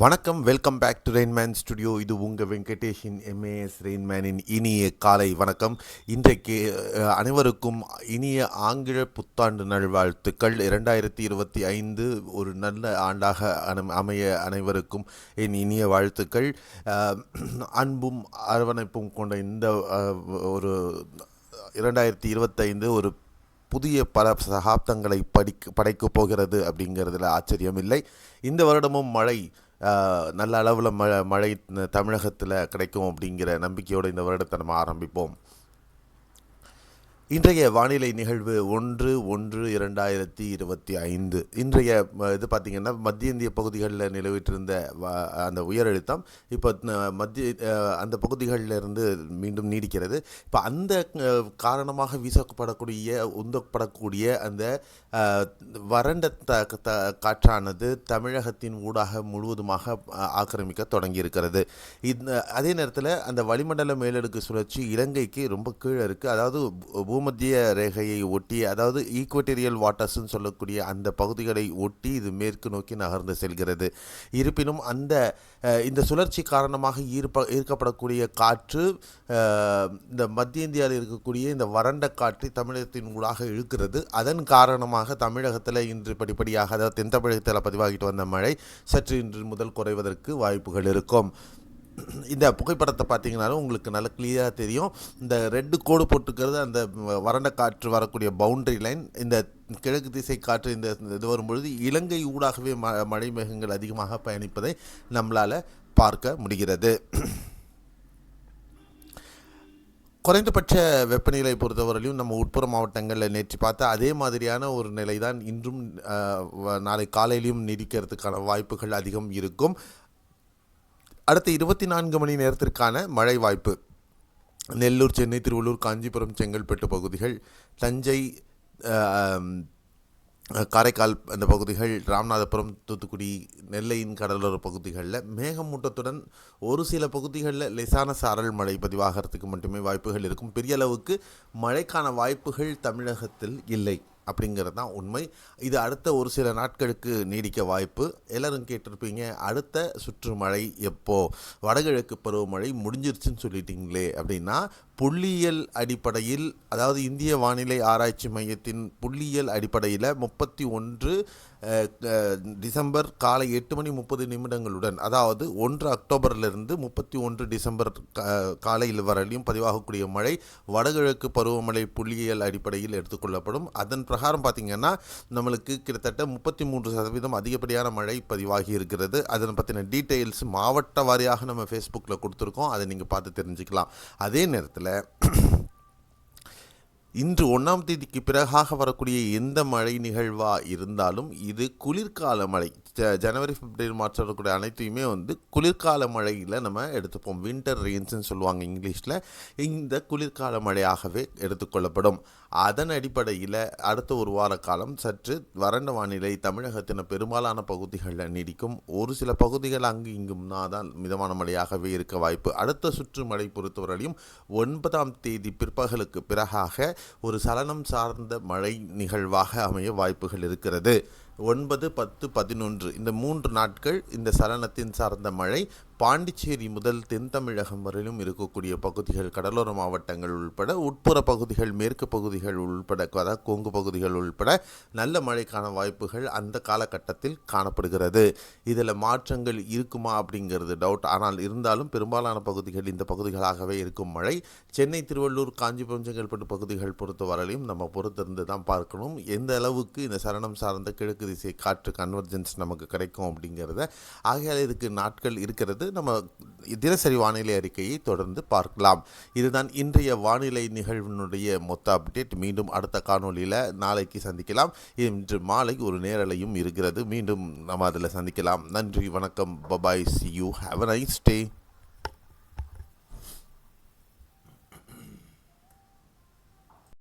வணக்கம் welcome back to Rainman studio இது உங்கள் வெங்கடேஷின் எம்ஏஎஸ் ரெயின்மேனின் இனிய காலை வணக்கம். இன்றைக்கு அனைவருக்கும் இனிய ஆங்கில புத்தாண்டு நல்வாழ்த்துக்கள். இரண்டாயிரத்தி இருபத்தி ஐந்து ஒரு நல்ல ஆண்டாக அமைய அனைவருக்கும் என் இனிய வாழ்த்துக்கள். அன்பும் அரவணைப்பும் கொண்ட இந்த ஒரு இரண்டாயிரத்தி இருபத்தைந்து ஒரு புதிய பல சகாப்தங்களை படிக்க படைக்கப் போகிறது அப்படிங்கிறதுல ஆச்சரியம் இல்லை இந்த வருடமும் மழை நல்ல அளவில் ம மழை தமிழகத்தில் கிடைக்கும் அப்படிங்கிற நம்பிக்கையோடு இந்த வருடத்தை நம்ம ஆரம்பிப்போம். இன்றைய வானிலை நிகழ்வு ஒன்று ஒன்று இரண்டாயிரத்தி இருபத்தி ஐந்து. இன்றைய இது பார்த்திங்கன்னா மத்திய இந்திய பகுதிகளில் நிலவிட்டிருந்த வ- அந்த உயரழுத்தம் இப்போ மத்திய அந்த பகுதிகளில் இருந்து மீண்டும் நீடிக்கிறது. இப்போ அந்த காரணமாக வீசப்படக்கூடிய உந்தப்படக்கூடிய அந்த வறண்ட த த காற்றானது தமிழகத்தின் ஊடாக முழுவதுமாக ஆக்கிரமிக்க தொடங்கியிருக்கிறது. இந்த அதே நேரத்தில் அந்த வளிமண்டல மேலடுக்கு சுழற்சி இலங்கைக்கு ரொம்ப கீழே இருக்குது அதாவது பூ- பூமத்திய ரேகையை ஒட்டி அதாவது ஈக்குவட்டேரியல் வாட்டர்ஸ்ன்னு சொல்லக்கூடிய அந்த பகுதிகளை ஒட்டி இது மேற்கு நோக்கி நகர்ந்து செல்கிறது. இருப்பினும் அந்த இந்த சுழற்சி காரணமாக ஈர்ப்ப ஈர்க்கப்படக்கூடிய காற்று இந்த மத்திய இந்தியாவில் இருக்கக்கூடிய இந்த வறண்ட காற்றை தமிழகத்தின் ஊடாக இழுக்கிறது. அதன் காரணமாக தமிழகத்தில் இன்று படிப்படியாக அதாவது தென் தமிழகத்தில் பதிவாகிட்டு வந்த மழை சற்று இன்று முதல் குறைவதற்கு வாய்ப்புகள் இருக்கும். இந்த புகைப்படத்தை பார்த்தீங்கனாலும் உங்களுக்கு நல்லா கிளியராக தெரியும். இந்த ரெட்டு கோடு போட்டுக்கிறது அந்த வறண்ட காற்று வரக்கூடிய பவுண்டரி லைன் இந்த கிழக்கு திசை காற்று இந்த இது வரும்பொழுது இலங்கை ஊடாகவே ம மழை மேகங்கள் அதிகமாக பயணிப்பதை நம்மளால் பார்க்க முடிகிறது. குறைந்தபட்ச வெப்பநிலை பொறுத்தவரையிலும் நம்ம உட்புற மாவட்டங்களில் நேற்று பார்த்தா அதே மாதிரியான ஒரு நிலை தான் இன்றும் நாளை காலையிலையும் நீடிக்கிறதுக்கான வாய்ப்புகள் அதிகம் இருக்கும். அடுத்த இருபத்தி நான்கு மணி நேரத்திற்கான மழை வாய்ப்பு. நெல்லூர் சென்னை திருவள்ளூர் காஞ்சிபுரம் செங்கல்பட்டு பகுதிகள் தஞ்சை காரைக்கால் அந்த பகுதிகள் ராமநாதபுரம் தூத்துக்குடி நெல்லையின் கடலோர பகுதிகளில் மேகமூட்டத்துடன் ஒரு சில பகுதிகளில் லேசான சாரல் மழை பதிவாகிறதுக்கு மட்டுமே வாய்ப்புகள் இருக்கும். பெரிய அளவுக்கு மழைக்கான வாய்ப்புகள் தமிழகத்தில் இல்லை. அப்படிங்கிறது தான் உண்மை. இது அடுத்த ஒரு சில நாட்களுக்கு நீடிக்க வாய்ப்பு. எல்லோரும் கேட்டிருப்பீங்க அடுத்த சுற்றுமழை எப்போது எப்போ? வடகிழக்கு பருவமழை முடிஞ்சிருச்சுன்னு சொல்லிட்டீங்களே அப்படின்னா புள்ளியியல் அடிப்படையில் அதாவது இந்திய வானிலை ஆராய்ச்சி மையத்தின் புள்ளியியல் அடிப்படையில் முப்பத்தி ஒன்று டிசம்பர் காலை எட்டு மணி முப்பது நிமிடங்களுடன் அதாவது ஒன்று அக்டோபரிலிருந்து முப்பத்தி ஒன்று டிசம்பர் காலையில் வரையிலும் பதிவாகக்கூடிய மழை வடகிழக்கு பருவமழை புள்ளியியல் அடிப்படையில் எடுத்துக்கொள்ளப்படும். அதன் பிரகாரம் பார்த்திங்கன்னா நம்மளுக்கு கிட்டத்தட்ட முப்பத்தி மூன்று சதவீதம் அதிகப்படியான மழை பதிவாகி இருக்கிறது. அதனை பற்றின டீட்டெயில்ஸ் மாவட்ட வாரியாக நம்ம ஃபேஸ்புக்கில் கொடுத்துருக்கோம். அதை நீங்கள் பார்த்து தெரிஞ்சுக்கலாம். அதே நேரத்தில் 哎。இன்று ஒன்றாம் தேதிக்கு பிறகாக வரக்கூடிய எந்த மழை நிகழ்வாக இருந்தாலும் இது குளிர்கால மழை. ஜ- ஜனவரி பிப்ரவரி மார்ச் வரக்கூடிய அனைத்தையுமே வந்து குளிர்கால மழையில் நம்ம எடுத்துப்போம். வின்டர் ரெயின்ஸ்னு சொல்லுவாங்க இங்கிலீஷில். இந்த குளிர்கால மழையாகவே எடுத்துக்கொள்ளப்படும். அதன் அடிப்படையில் அடுத்த ஒரு வார காலம் சற்று வறண்ட வானிலை தமிழகத்தின் பெரும்பாலான பகுதிகளில் நீடிக்கும். ஒரு சில பகுதிகள் அங்கு இங்கும் தான் மிதமான மழையாகவே இருக்க வாய்ப்பு. அடுத்த சுற்று மழை பொறுத்தவரையிலும் ஒன்பதாம் தேதி பிற்பகலுக்கு பிறகாக ஒரு சலனம் சார்ந்த மழை நிகழ்வாக அமைய வாய்ப்புகள் இருக்கிறது. ஒன்பது பத்து பதினொன்று. இந்த மூன்று நாட்கள் இந்த சலனத்தின் சார்ந்த மழை பாண்டிச்சேரி முதல் தென் தமிழகம் வரையிலும் இருக்கக்கூடிய பகுதிகள் கடலோர மாவட்டங்கள் உள்பட உட்புற பகுதிகள் மேற்கு பகுதிகள் உள்பட அதாவது கொங்கு பகுதிகள் உள்பட நல்ல மழைக்கான வாய்ப்புகள் அந்த காலகட்டத்தில் காணப்படுகிறது. இதில் மாற்றங்கள் இருக்குமா அப்படிங்கிறது டவுட் ஆனால் இருந்தாலும் பெரும்பாலான பகுதிகள் இந்த பகுதிகளாகவே இருக்கும் மழை. சென்னை திருவள்ளூர் காஞ்சிபுரம் செங்கல்பட்டு பகுதிகள் பொறுத்தவரையிலும் நம்ம பொறுத்திருந்து தான் பார்க்கணும். எந்த அளவுக்கு இந்த சரணம் சார்ந்த கிழக்கு திசை காற்று கன்வர்ஜென்ஸ் நமக்கு கிடைக்கும் அப்படிங்கிறத. ஆகையால் இதுக்கு நாட்கள் இருக்கிறது. நம்ம தினசரி வானிலை அறிக்கையை தொடர்ந்து பார்க்கலாம். இதுதான் இன்றைய வானிலை நிகழ்வினுடைய மொத்த அப்டேட் மீண்டும் அடுத்த காணொளியில் நாளைக்கு சந்திக்கலாம். இன்று மாலை ஒரு நேரலையும் இருக்கிறது. மீண்டும் நம்ம அதில் சந்திக்கலாம். நன்றி வணக்கம். Bye bye see you have a nice day